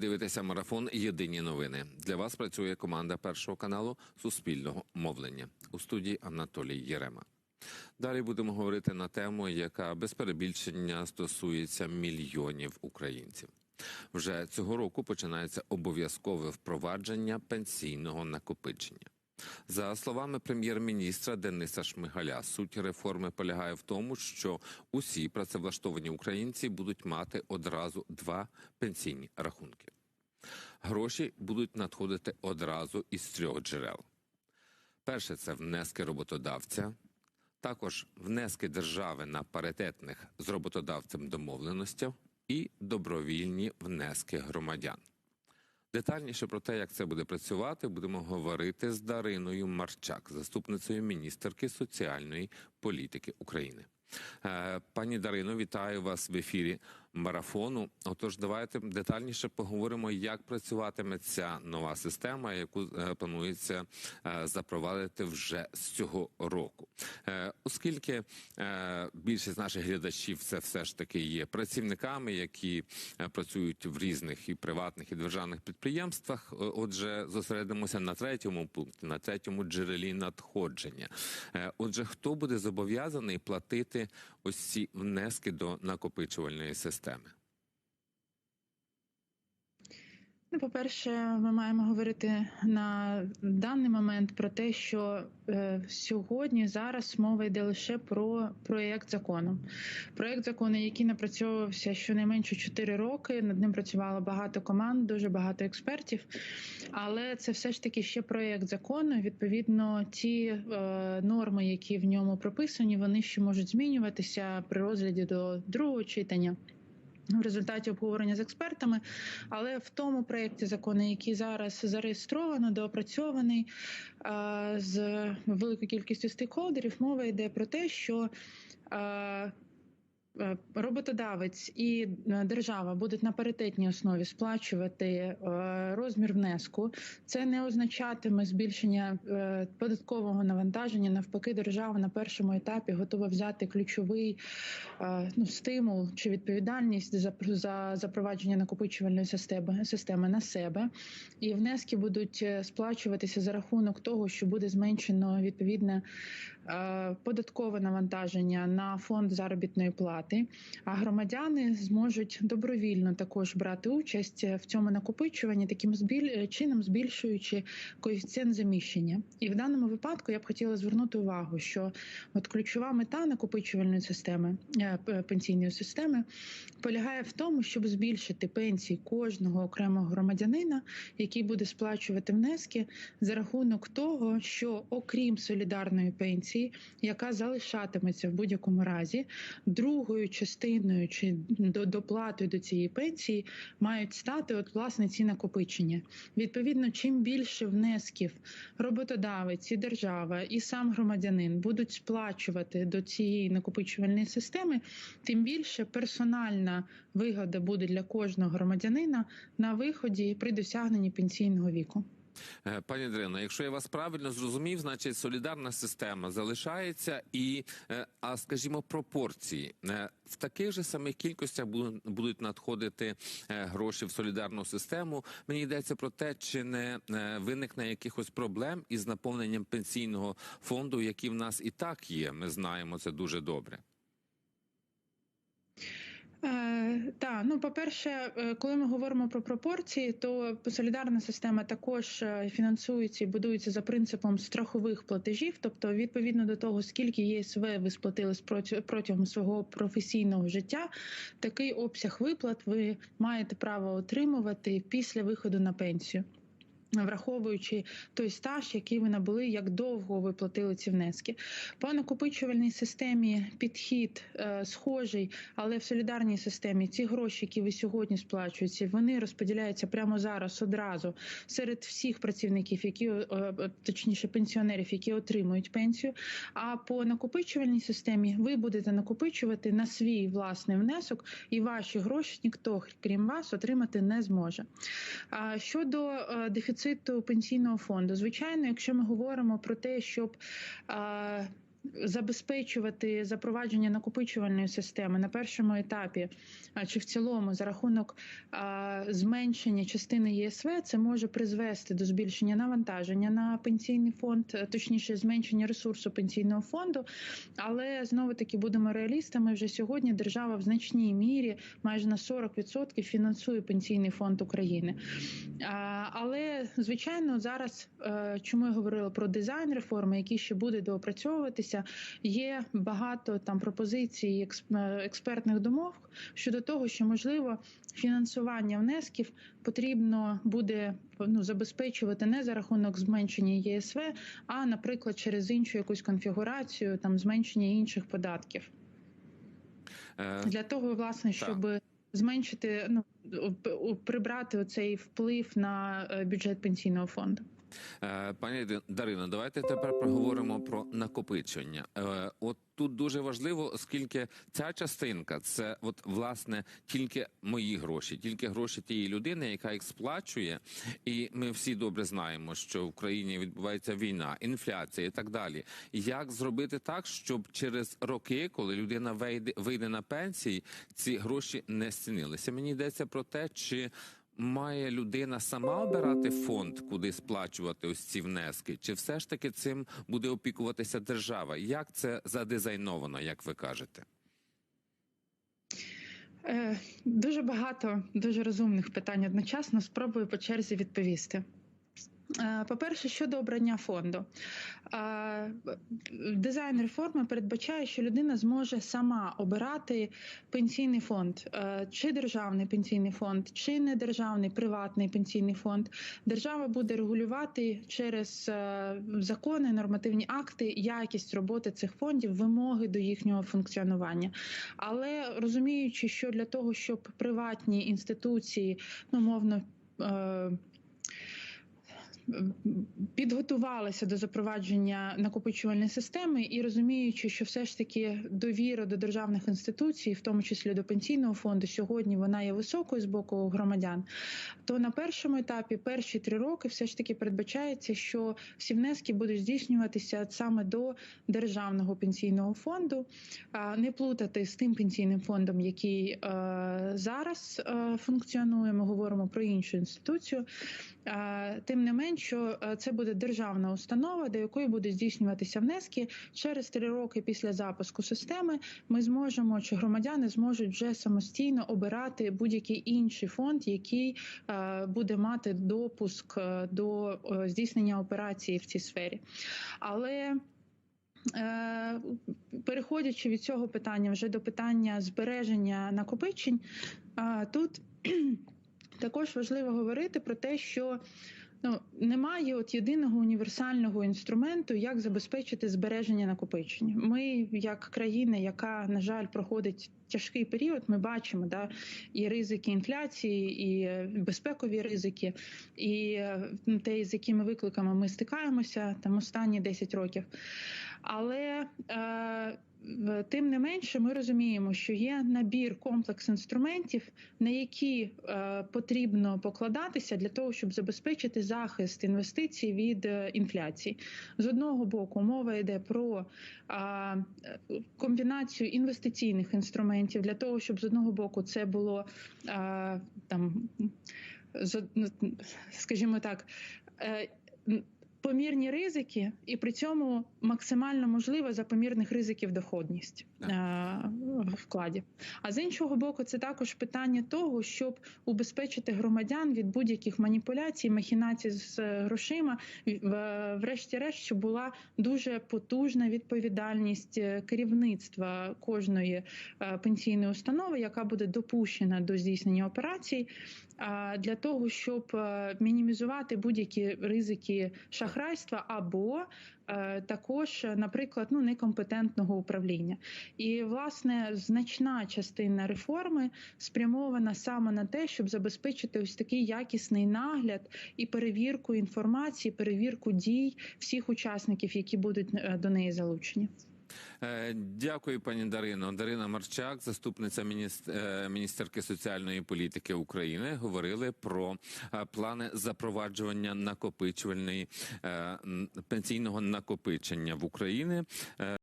Дивитеся марафон Єдині новини. Для вас працює команда першого каналу Суспільного мовлення у студії Анатолій Єрема. Далі будемо говорити на тему, яка без перебільшення стосується мільйонів українців. Вже цього року починається обов'язкове впровадження пенсійного накопичення. За словами прем'єр-міністра Дениса Шмигаля, суть реформи полягає в тому, що усі працевлаштовані українці будуть мати одразу два пенсійні рахунки. Гроші будуть надходити одразу із трьох джерел. Перше це внески роботодавця, також внески держави на паритетних з роботодавцем домовленостях і добровільні внески громадян. Детальніше про те, як це буде працювати, будемо говорити з Дариною Марчак, заступницею міністерки соціальної політики України. Е, Пані Дарино, вітаю вас в ефірі марафону. Отож, давайте детальніше поговоримо, як працюватиме ця нова система, яку е, планується е, запровадити вже з цього року. Е, Оскільки більшість наших глядачів це все ж таки є працівниками, які працюють в різних і приватних і державних підприємствах. Отже, зосередимося на третьому пункті, на третьому джерелі надходження. Отже, хто буде зобов'язаний платити ось ці внески до накопичувальної системи? Ну, по-перше, ми маємо говорити на даний момент про те, що е, сьогодні зараз мова йде лише про проєкт закону. Проєкт закону, який напрацьовувався щонайменше 4 роки. Над ним працювало багато команд, дуже багато експертів. Але це все ж таки ще проєкт закону. Відповідно, ті е, норми, які в ньому прописані, вони ще можуть змінюватися при розгляді до другого читання. В результаті обговорення з експертами, але в тому проєкті закону, який зараз зареєстровано, доопрацьований е, з великою кількістю стейкхолдерів, мова йде про те, що е, Роботодавець і е, держава будуть на паритетній основі сплачувати е, розмір внеску. Це не означатиме збільшення е, податкового навантаження. Навпаки, держава на першому етапі готова взяти ключовий е, ну, стимул чи відповідальність за, за запровадження накопичувальної системи, системи на себе. І внески будуть е, сплачуватися за рахунок того, що буде зменшено відповідне е, податкове навантаження на фонд заробітної плати. А громадяни зможуть добровільно також брати участь в цьому накопичуванні, таким збіль... чином збільшуючи коефіцієнт заміщення. І в даному випадку я б хотіла звернути увагу, що от ключова мета накопичувальної системи е, пенсійної системи полягає в тому, щоб збільшити пенсії кожного окремого громадянина, який буде сплачувати внески за рахунок того, що окрім солідарної пенсії, яка залишатиметься в будь-якому разі, другою частиною чи до- доплатою до цієї пенсії мають стати от власне ці накопичення. Відповідно, чим більше внесків роботодавець і держава, і сам громадянин будуть сплачувати до цієї накопичувальної системи, тим більше персональна вигода буде для кожного громадянина на виході при досягненні пенсійного віку. Е, Пані Дарино, якщо я вас правильно зрозумів, значить солідарна система залишається, і е, а скажімо, пропорції е, в таких же самих кількостях будуть надходити гроші в солідарну систему. Мені йдеться про те, чи не виникне якихось проблем із наповненням пенсійного фонду, які в нас і так є. Ми знаємо це дуже добре. Е, так, ну по-перше, е, коли ми говоримо про пропорції, то солідарна система також е, фінансується і будується за принципом страхових платежів, тобто відповідно до того, скільки ЄСВ ви сплатили протягом свого професійного життя, такий обсяг виплат ви маєте право отримувати після виходу на пенсію. Враховуючи той стаж, який ви набули, як довго ви платили ці внески, по накопичувальній системі підхід е, схожий, але в солідарній системі ці гроші, які ви сьогодні сплачуєте, вони розподіляються прямо зараз одразу серед всіх працівників, які е, е, точніше пенсіонерів, які отримують пенсію. А по накопичувальній системі ви будете накопичувати на свій власний внесок, і ваші гроші ніхто, крім вас, отримати не зможе. А щодо е, дефіциту пенсійного фонду, звичайно, якщо ми говоримо про те, щоб забезпечувати запровадження накопичувальної системи на першому етапі чи в цілому за рахунок зменшення частини ЄСВ, це може призвести до збільшення навантаження на пенсійний фонд, е, точніше, зменшення ресурсу пенсійного фонду. Але знову таки будемо реалістами. Вже сьогодні держава в значній мірі, майже на 40% фінансує пенсійний фонд України. Але звичайно, зараз е, чому я говорила про дизайн реформи, який ще буде доопрацьовуватися, є багато там пропозицій, е, експертних думок щодо того, що можливо фінансування внесків потрібно буде ну, забезпечувати не за рахунок зменшення ЄСВ, а наприклад через іншу якусь конфігурацію, там зменшення інших податків Е, для того, власне, Так. щоб зменшити ну прибрати оцей вплив на е, бюджет пенсійного фонду. Е, Пані Дарино, давайте тепер проговоримо про накопичення. Е, От тут дуже важливо, оскільки ця частинка це от власне тільки мої гроші, тільки гроші тієї людини, яка їх сплачує. І ми всі добре знаємо, що в країні відбувається війна, інфляція і так далі. Як зробити так, щоб через роки, коли людина вийде вийде на пенсії, ці гроші не зцінилися? Мені йдеться про те, чи Має людина сама обирати фонд, куди сплачувати ось ці внески, чи все ж таки цим буде опікуватися держава? Як це задизайновано, як ви кажете? Е, Дуже багато дуже розумних питань одночасно. Спробую по черзі відповісти. Е, По-перше, щодо обрання фонду, Е, дизайн реформи передбачає, що людина зможе сама обирати пенсійний фонд, Е, чи державний пенсійний фонд, чи недержавний приватний пенсійний фонд. Держава буде регулювати через закони, нормативні акти, якість роботи цих фондів, вимоги до їхнього функціонування. Але розуміючи, що для того, щоб приватні інституції, ну мовно. Підготувалися до запровадження накопичувальної системи і розуміючи, що все ж таки довіра до державних інституцій, в тому числі до пенсійного фонду, сьогодні вона є високою з боку громадян. То на першому етапі, перші три роки, все ж таки передбачається, що всі внески будуть здійснюватися саме до державного пенсійного фонду, а не плутати з тим пенсійним фондом, який е, зараз е, функціонує. Ми говоримо про іншу інституцію. Тим не менш, що е, це буде державна установа, до якої будуть здійснюватися внески через три роки після запуску системи. Ми зможемо чи громадяни зможуть вже самостійно обирати будь-який інший фонд, який е, буде мати допуск е, до здійснення операції в цій сфері. Але Переходячи від цього питання вже до питання збереження накопичень, тут також важливо говорити про те, що ну, немає от єдиного універсального інструменту, як забезпечити збереження накопичення. Ми, як країна, яка, на жаль, проходить тяжкий період, ми бачимо да, і ризики інфляції, і е, безпекові ризики, і е, те, з якими викликами ми стикаємося там останні 10 років. Але е, тим не менше, ми розуміємо, що є набір комплекс інструментів, на які е, потрібно покладатися для того, щоб забезпечити захист інвестицій від е, інфляції. З одного боку, мова йде про е, комбінацію інвестиційних інструментів для того, щоб з одного боку це було там скажімо так. е, Помірні ризики, і при цьому максимально можлива за помірних ризиків доходність е, вкладів. А з іншого боку, це також питання того, щоб убезпечити громадян від будь-яких маніпуляцій, махінацій з е, грошима, врешті-решт, щоб була дуже потужна відповідальність е, керівництва кожної е, пенсійної установи, яка буде допущена до здійснення операцій, для того, щоб е, мінімізувати будь-які ризики шахрайства або е, також, наприклад, ну некомпетентного управління. І власне значна частина реформи спрямована саме на те, щоб забезпечити ось такий якісний нагляд і перевірку інформації, перевірку дій всіх учасників, які будуть е, до неї залучені. Е, Дякую, пані Дарино. Дарина Марчак, заступниця е, міністерки соціальної політики України, говорили про е, плани запроваджування накопичувальної пенсійного накопичення в Україні.